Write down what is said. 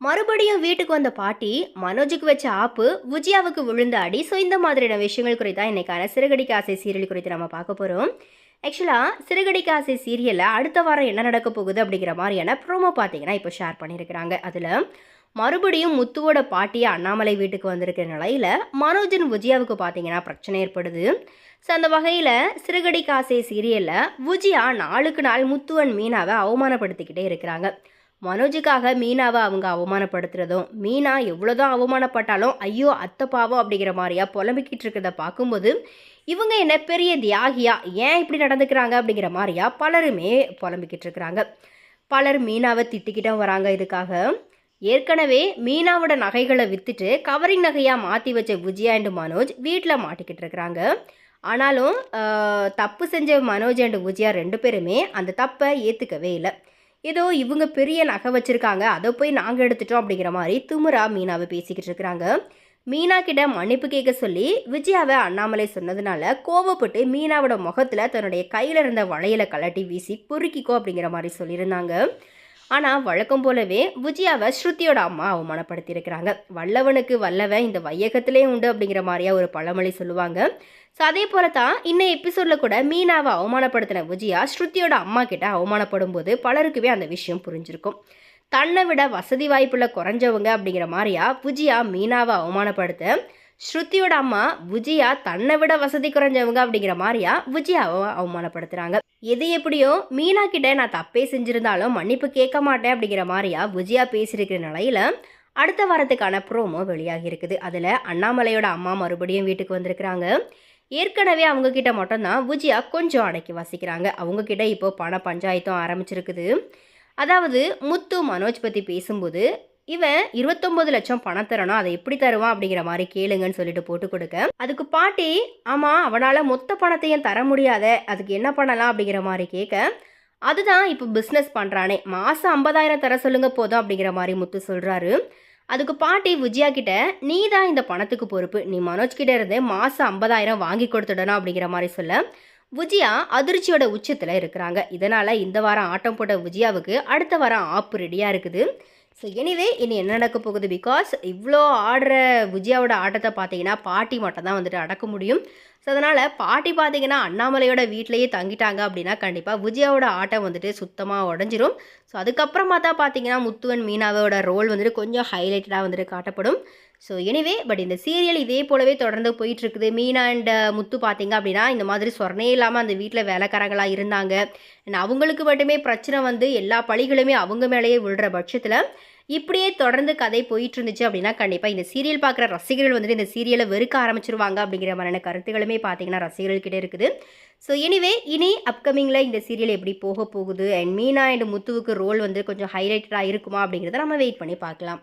மறுபடியும் வீட்டுக்கு வந்த பாட்டி மனோஜுக்கு வச்ச ஆப்பு விஜயாவுக்கு விழுந்த அடி ஸோ இந்த மாதிரியான விஷயங்கள் குறித்து தான் இன்னைக்கான சிறுகடிக்கு ஆசை சீரியல் குறித்து நம்ம பார்க்க போகிறோம் ஆக்சுவலாக சிறுகடிக்கு ஆசை சீரியலில் அடுத்த வாரம் என்ன நடக்க போகுது அப்படிங்கிற மாதிரியான ப்ரோமோ பார்த்தீங்கன்னா இப்போ ஷேர் பண்ணியிருக்கிறாங்க. அதில் மறுபடியும் முத்துவோட பாட்டியை அண்ணாமலை வீட்டுக்கு வந்திருக்கிற நிலையில் மனோஜன் விஜயாவுக்கு பார்த்தீங்கன்னா பிரச்சனை ஏற்படுது. ஸோ அந்த வகையில் சிறுகடி காசை சீரியலில் விஜயா நாளுக்கு நாள் முத்துவன் மீனாவை அவமானப்படுத்திக்கிட்டே இருக்கிறாங்க. மனோஜுக்காக மீனாவை அவங்க அவமானப்படுத்துறதும் மீனா எவ்வளோதான் அவமானப்பட்டாலும் ஐயோ அத்தை பாவம் அப்படிங்கிற மாதிரியா புலம்பிக்கிட்டு இருக்கிறத பார்க்கும்போது இவங்க என்ன பெரிய தியாகியா? ஏன் இப்படி நடந்துக்கிறாங்க அப்படிங்கிற மாதிரியா பலருமே புலம்பிக்கிட்டு இருக்கிறாங்க. பலர் மீனாவை திட்டிக்கிட்டும் வராங்க இதுக்காக. ஏற்கனவே மீனாவோட நகைகளை விற்றுட்டு கவரிங் நகையாக மாற்றி வச்ச விஜயா அண்டு மனோஜ் வீட்டில் மாட்டிக்கிட்டு இருக்கிறாங்க. ஆனாலும் தப்பு செஞ்ச மனோஜ் அண்டு விஜயா ரெண்டு பேருமே அந்த தப்பை ஏற்றுக்கவே இல்லை. ஏதோ இவங்க பெரிய நகை வச்சுருக்காங்க அதை போய் நாங்கள் எடுத்துட்டோம் அப்படிங்கிற மாதிரி திமுறா மீனாவை பேசிக்கிட்டு இருக்கிறாங்க. மீனா கிட்ட மன்னிப்பு கேட்க சொல்லி விஜயாவை அண்ணாமலை சொன்னதுனால கோவப்பட்டு மீனாவோட முகத்தில் தன்னுடைய கையில் இருந்த வளையலை கலட்டி வீசி பொறுக்கிக்கோ அப்படிங்கிற மாதிரி சொல்லியிருந்தாங்க. ஆனால் வழக்கம் போலவே விஜயாவை ஸ்ருதியோட அம்மா அவமானப்படுத்தியிருக்கிறாங்க. வல்லவனுக்கு வல்லவன் இந்த வையகத்திலே உண்டு அப்படிங்கிற மாதிரியா ஒரு பழமொழி சொல்லுவாங்க. ஸோ அதே போல தான் இன்னும் எபிசோடில் கூட மீனாவை அவமானப்படுத்தின விஜயா ஸ்ருதியோட அம்மா கிட்ட அவமானப்படும் போது பலருக்குமே அந்த விஷயம் புரிஞ்சிருக்கும். தன்னை விட வசதி வாய்ப்புள்ள குறைஞ்சவங்க அப்படிங்கிற மாதிரியா விஜயா மீனாவை அவமானப்படுத்த ஸ்ருதியோட அம்மா விஜயா தன்னை விட வசதி குறைஞ்சவங்க அப்படிங்கிற மாதிரியா விஜயாவை அவமானப்படுத்துறாங்க. எது எப்படியோ மீனா கிட்ட நான் தப்பே செஞ்சிருந்தாலும் மன்னிப்பு கேட்க மாட்டேன் அப்படிங்கிற மாதிரியா விஜயா பேசியிருக்கிற நிலையில அடுத்த வாரத்துக்கான ப்ரோமோ வெளியாகி இருக்குது. அதில் அண்ணாமலையோட அம்மா மறுபடியும் வீட்டுக்கு வந்திருக்கிறாங்க. ஏற்கனவே அவங்க கிட்ட மட்டும்தான் விஜயா கொஞ்சம் அடக்கி வாசிக்கிறாங்க. அவங்க கிட்ட இப்போ பண பஞ்சாயத்தும் ஆரம்பிச்சிருக்குது. அதாவது முத்து மனோஜ் பற்றி பேசும்போது இவன் இருபத்தொம்பது லட்சம் பணம் தரணும் அதை எப்படி தருவான் அப்படிங்கிற மாதிரி கேளுங்கன்னு சொல்லிட்டு போட்டு கொடுக்க. அதுக்கு பாட்டி ஆமாம் அவனால் மொத்த பணத்தையும் தர முடியாத அதுக்கு என்ன பண்ணலாம் அப்படிங்கிற மாதிரி கேட்க அதுதான் இப்போ பிஸ்னஸ் பண்ணுறானே மாதம் ஐம்பதாயிரம் தர சொல்லுங்க போதும் அப்படிங்கிற மாதிரி முத்து சொல்கிறாரு அதுக்கு பாட்டி விஜயா கிட்ட நீ தான் இந்த பணத்துக்கு பொறுப்பு நீ மனோஜ் கிட்ட இருந்து மாதம் ஐம்பதாயிரம் வாங்கி கொடுத்துடணும் அப்படிங்கிற மாதிரி சொல்ல விஜயா அதிர்ச்சியோட உச்சத்தில் இருக்கிறாங்க. இதனால் இந்த வாரம் ஆட்டம் போட்ட விஜயாவுக்கு அடுத்த வாரம் ஆப்பு ரெடியாக இருக்குது. ஸோ எனிவே இனி என்ன நடக்க போகுது? பிகாஸ் இவ்வளோ ஆடுற விஜயாவோட ஆட்டத்தை பார்த்தீங்கன்னா பாட்டி மட்டும் தான் வந்துட்டு அடக்க முடியும். ஸோ அதனால் பாட்டி பார்த்தீங்கன்னா அண்ணாமலையோட வீட்லேயே தங்கிட்டாங்க அப்படின்னா கண்டிப்பாக விஜயாவோட ஆட்டம் வந்துட்டு சுத்தமாக உடஞ்சிரும். ஸோ அதுக்கப்புறமா தான் பார்த்தீங்கன்னா முத்துவன் மீனாவோட ரோல் வந்துட்டு கொஞ்சம் ஹைலைட்டடாக வந்துட்டு காட்டப்படும். ஸோ எனிவே பட் இந்த சீரியல் இதே போலவே தொடர்ந்து போயிட்டு இருக்குது மீனா அண்ட் முத்து பார்த்தீங்க அப்படின்னா இந்த மாதிரி சொரணே இல்லாமல் அந்த வீட்டில் வேலைக்காரங்களாக இருந்தாங்க. அவங்களுக்கு மட்டுமே பிரச்சனை வந்து எல்லா பழிகளுமே அவங்க மேலேயே விழுற பட்சத்தில் இப்படியே தொடர்ந்து கதை போயிட்டு இருந்துச்சு அப்படின்னா கண்டிப்பாக இந்த சீரியல் பார்க்குற ரசிகர்கள் வந்துட்டு இந்த சீரியலை வெறுக்க ஆரம்பிச்சிருவாங்க அப்படிங்கிற மாதிரியான கருத்துக்களுமே பார்த்தீங்கன்னா ரசிகர்கள்கிட்ட இருக்குது. ஸோ எனிவே இனி அப்கமிங்கில் இந்த சீரியல் எப்படி போக போகுது அண்ட் மீனா அண்ட் முத்துவுக்கு ரோல் வந்து கொஞ்சம் ஹைலைட்டடாக இருக்குமா அப்படிங்கிறத நம்ம வெயிட் பண்ணி பார்க்கலாம்.